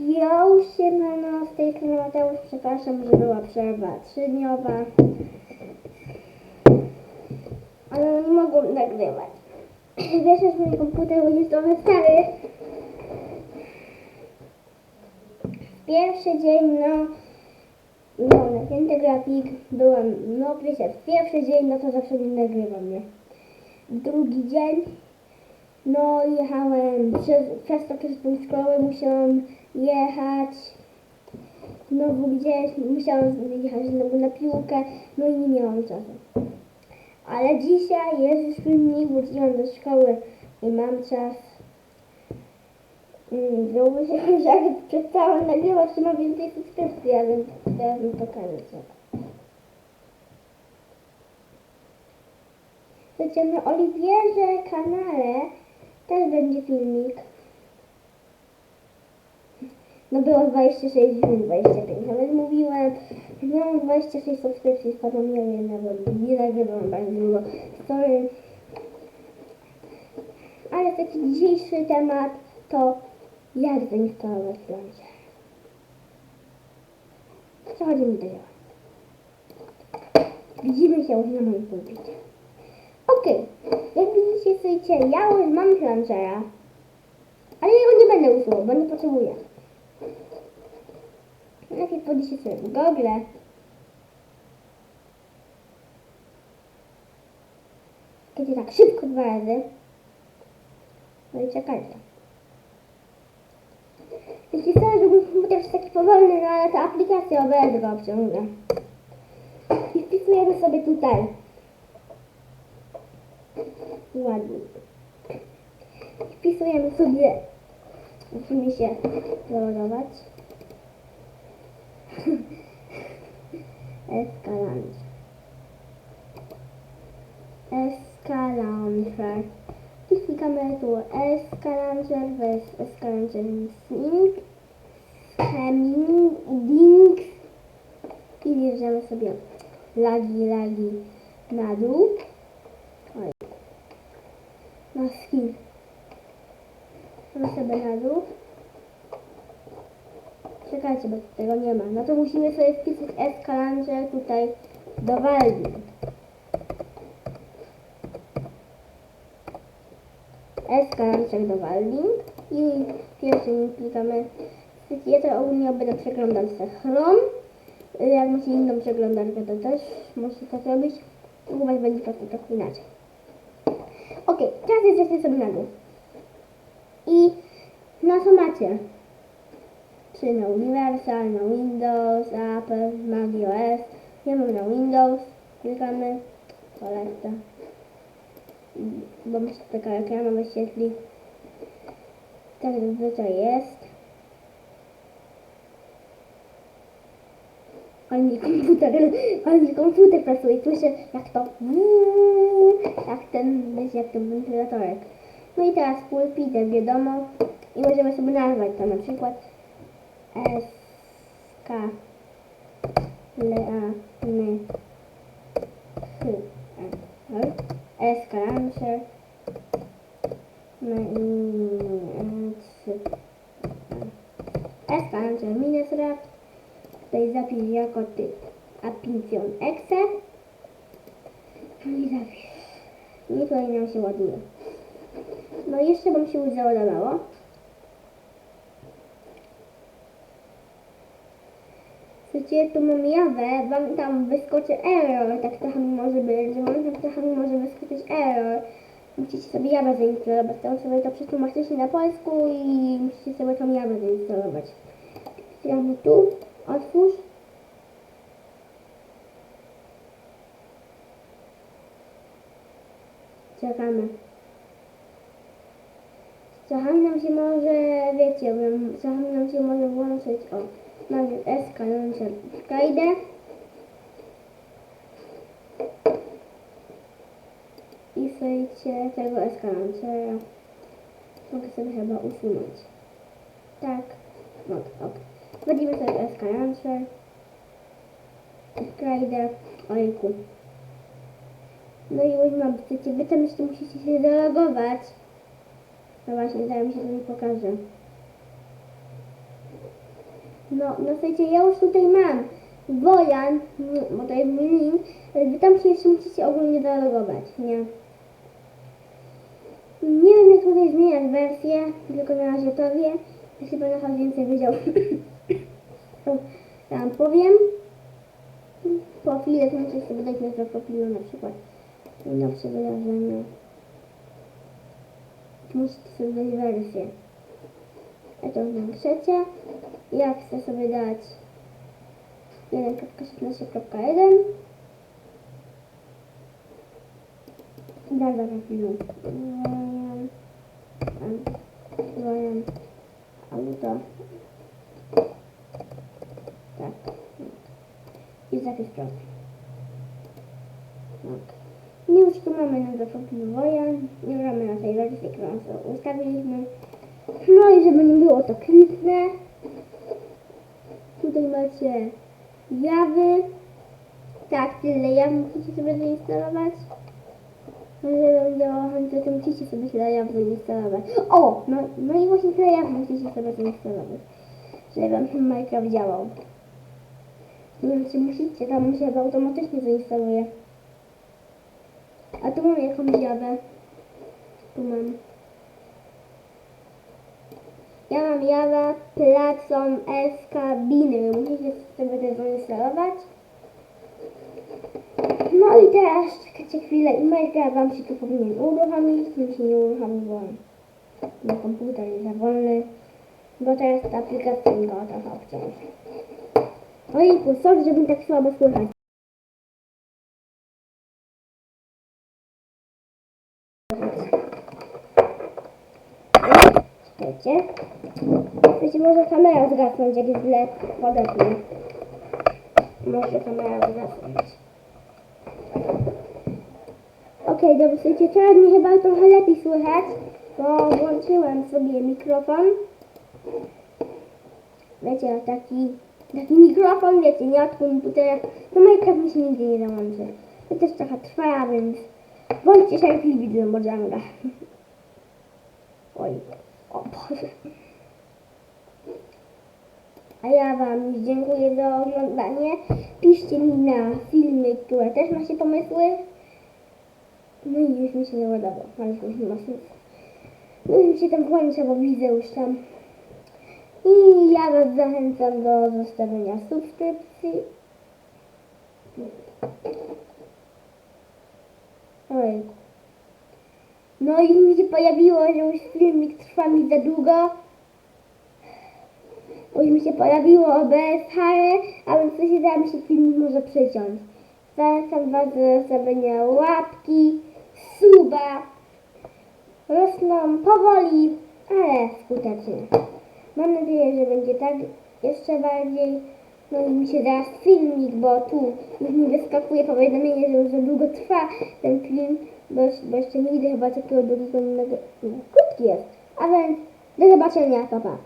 Jo, siemano, z tej strony Mateusz, przepraszam, że była przerwa trzydniowa. Ale nie mogłam nagrywać. Wiesz, że mój komputer jest trochę stary. Pierwszy dzień, no, no, napięty grafik, byłam, no wiecie, pierwszy dzień, no to zawsze nie nagrywam, nie? Drugi dzień, no jechałem przez, przez to, przez tą szkołę musiałam jechać znowu gdzieś, musiałam jechać znowu na piłkę, no i nie miałam czasu. Ale dzisiaj jest już filmik, wróciłam do szkoły i mam czas. Mm, Byłoby się, jak przestałam nagrywać, to mam więcej subskrypcji, a więc teraz mi pokażę. Słuchajcie, na Oliwierze kanale też będzie filmik. No było 26 dni, 25, nawet mówiłem, miałam 26 subskrypcji, spadło mi o jedna, bo nie nagrywam bardzo długo. Sorry. Ale taki dzisiejszy temat to jak zainstalować launcher. Przechodzimy do dzieła. Widzimy się już na moim pulpicie. Okej, jak widzicie, słuchajcie, ja już mam launchera, ale ja go nie będę usuwał, bo nie potrzebuję. Najpierw wchodzicie sobie w Google. Kiedy tak szybko dwa razy. No i czekajcie. Jeśli żeby mój komputer taki powolny, no ale ta aplikacja OBS go obciąga. I wpisujemy sobie tutaj. Ładnie. I wpisujemy sobie. Musimy się załadować. Escalante. Escalauncher. I klikamy tu Escalauncher, weź Escalauncher Sync, Hemming, i bierzemy sobie lagi, lagi na dół. Skin. Dół. Czekajcie, bo tego nie ma. No to musimy sobie wpisać Escalanger tutaj do Waldi. Escalanger do Waldi. I pierwszym klikamy. Ja to ogólnie będę przeglądać se Chrome. Y, Jak macie inną przeglądarkę, to też możecie to zrobić. Was będzie po prostu trochę inaczej. Ok, teraz jesteście sobie na. I na co macie? czy na Universal, na Windows, Apple, Mac OS. Ja mam na Windows, klikamy, polecę. Bo się taka reklama wyświetli. Tak zazwyczaj jest. Mi komputer, mi komputer pracuje. Słyszę jak to, jak ten, jak ten wentylatorek. No i teraz pulpit, wiadomo. I możemy sobie nazwać to na przykład S K L A N H L S K Lancer S K Lancer minus rap tutaj zapisz jako typ Apicjon Exe i zapisz i tutaj nam się ładuje no i jeszcze wam się załadowało Słuchajcie, tu mam jawę, wam tam wyskoczy error, tak trochę mi może być, że wam tak trochę mi może wyskoczyć error. Musicie sobie jawę zainstalować, to sobie to przetłumaczyć na polsku i musicie sobie tą jawę zainstalować. Wpisujemy tu, otwórz. Czekamy. Czasami nam się może, wiecie, czasami nam się może włączyć, o, mamy SK Launcher Skyde. I słuchajcie, tego SK Launchera mogę sobie chyba usunąć. Tak, mogę, ok. Wchodzimy sobie SK Launcher. Skyde, ojku. No i mam, słuchajcie, wy tam jeszcze musicie się zalogować. No właśnie, zaraz mi się to nie pokaże. No, no słuchajcie, ja już tutaj mam Wojan, bo to jest link, ale wy tam się jeszcze musicie ogólnie zalogować, nie? Nie wiem jak tutaj zmieniać wersję, tylko na razie to. Jeśli będę chyba więcej wiedział, ja wam powiem. Profile, to musicie sobie dać nazwę profilu na przykład. Najnowsze wydarzenia. Tu musicie sobie dać wersję. Ja to zwiększycie. Ja chcę sobie dać 1.16.1 Nazwa profilu. Wojan. Wojan. Auto. Tak. I zapis prosty. Tak. I już tu mamy nazwę profilu Wojan. Nie gramy na tej wersji, którą sobie ustawiliśmy. No i żeby nie było to kliknę. Tutaj macie jawy. Tak, tyle jaw musicie sobie zainstalować. No żeby działało to musicie sobie tyle jaw zainstalować. O! No, no i właśnie tyle jaw musicie sobie zainstalować. Żeby wam ten Minecraft działał. Nie czy musicie, tam się automatycznie zainstaluje. A tu mam jakąś jawę. Tu mam. Ja mam Java, Platform, S, kabiny. Musicie sobie to zainstalować. No i teraz czekajcie chwilę i Minecraft wam się tu powinien uruchomić. Mi się nie uruchomi, bo na komputer jest za wolny. Bo teraz ta aplikacja mi go trochę obciąży. Ojejku, sorry, że mi tak słabo słychać. Czekajcie. Wiecie, może kamera zgasnąć, jak źle podepnę. Może kamera zgasnąć. Okej, dobrze, słuchajcie, teraz mnie chyba trochę lepiej słychać, bo włączyłem sobie mikrofon. Wiecie, taki, taki mikrofon, wiecie, nie od komputera. To Minecraft mi się nigdy nie załączy. To też trochę trwa, więc bądźcie cierpliwi do Mojanga. Oj, o Boże. A ja Wam dziękuję za oglądanie. Piszcie mi na filmy, które też macie pomysły. No i już mi się nie ładował, ale już nie ma sensu. No już mi się tam włącza, bo widzę już tam. I ja Was zachęcam do zostawienia subskrypcji. No i mi się pojawiło, że już filmik trwa mi za długo. Już mi się pojawiło OBS Hare, a więc coś da mi się filmik może przyciąć. Zachęcam Was do zostawienia łapki, suba. Rosną powoli, ale skutecznie. Mam nadzieję, że będzie tak jeszcze bardziej. No mi się zaraz filmik, bo tu już mi wyskakuje powiadomienie, że już za długo trwa ten film, bo, bo jeszcze nigdy chyba takiego długiego nie, Krótki jest. A więc do zobaczenia, papa. Pa.